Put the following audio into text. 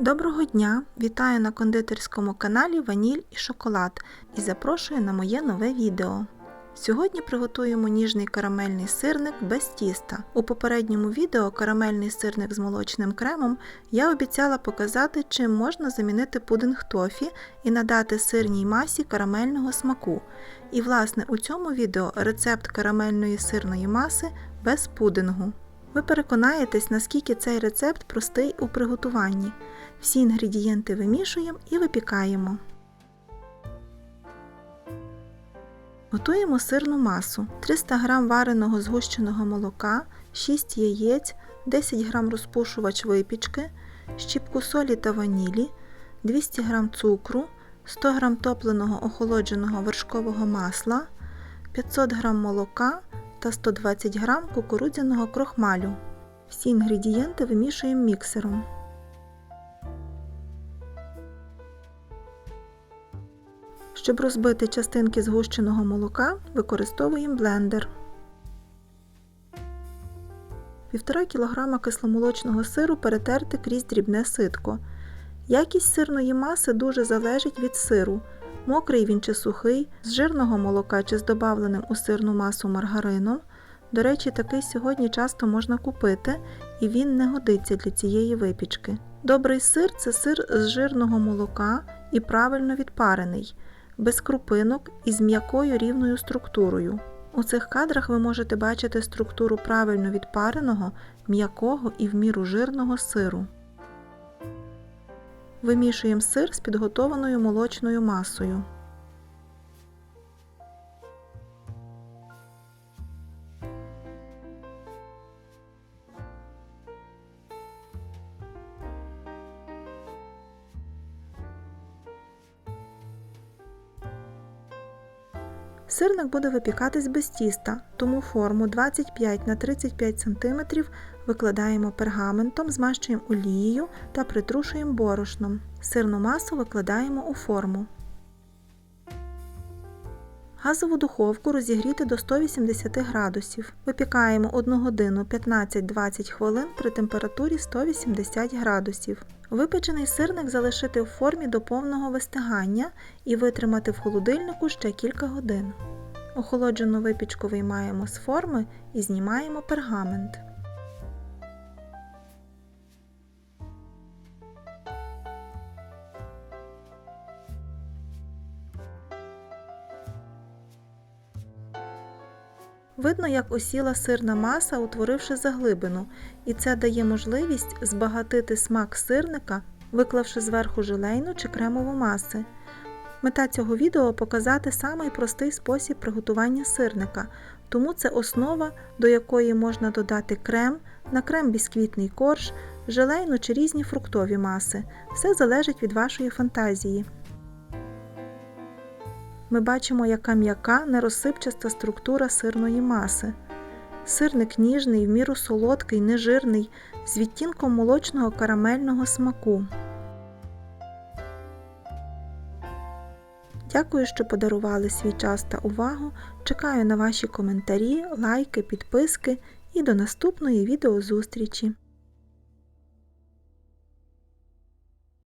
Доброго дня! Вітаю на кондитерському каналі Ваніль і Шоколад і запрошую на моє нове відео. Сьогодні приготуємо ніжний карамельний сирник без тіста. У попередньому відео карамельний сирник з молочним кремом я обіцяла показати, чим можна замінити пудинг тофі і надати сирній масі карамельного смаку. І власне у цьому відео рецепт карамельної сирної маси без пудингу. Ви переконаєтесь, наскільки цей рецепт простий у приготуванні. Всі інгредієнти вимішуємо і випікаємо. Готуємо сирну масу. 300 г вареного згущеного молока, 6 яєць, 10 г розпушувач випічки, щіпку солі та ванілі, 200 г цукру, 100 г топленого охолодженого вершкового масла, 500 г молока та 120 г кукурудзяного крохмалю. Всі інгредієнти вимішуємо міксером. Щоб розбити частинки згущеного молока, використовуємо блендер. 1,5 кг кисломолочного сиру перетерти крізь дрібне ситко. Якість сирної маси дуже залежить від сиру. Мокрий він чи сухий, з жирного молока чи з добавленим у сирну масу маргарином. До речі, такий сьогодні часто можна купити, і він не годиться для цієї випічки. Добрий сир це сир з жирного молока і правильно відпарений, без крупинок і з м'якою рівною структурою. У цих кадрах ви можете бачити структуру правильно відпареного, м'якого і в міру жирного сиру. Вимішуємо сир з підготованою молочною масою. Сирник буде випікатись без тіста, тому форму 25 на 35 см викладаємо пергаментом, змащуємо олією та притрушуємо борошном. Сирну масу викладаємо у форму. Газову духовку розігріти до 180 градусів. Випікаємо 1 годину 15-20 хвилин при температурі 180 градусів. Випечений сирник залишити в формі до повного вистигання і витримати в холодильнику ще кілька годин. Охолоджену випічку виймаємо з форми і знімаємо пергамент. Видно, як осіла сирна маса, утворивши заглибину, і це дає можливість збагатити смак сирника, виклавши зверху желейну чи кремову маси. Мета цього відео показати самий простий спосіб приготування сирника, тому це основа, до якої можна додати крем, на крем бісквітний корж, желейну чи різні фруктові маси. Все залежить від вашої фантазії. Ми бачимо, яка м'яка, нерозсипчаста структура сирної маси. Сирник ніжний, в міру солодкий, нежирний, з відтінком молочного карамельного смаку. Дякую, що подарували свій час та увагу. Чекаю на ваші коментарі, лайки, підписки і до наступної відеозустрічі!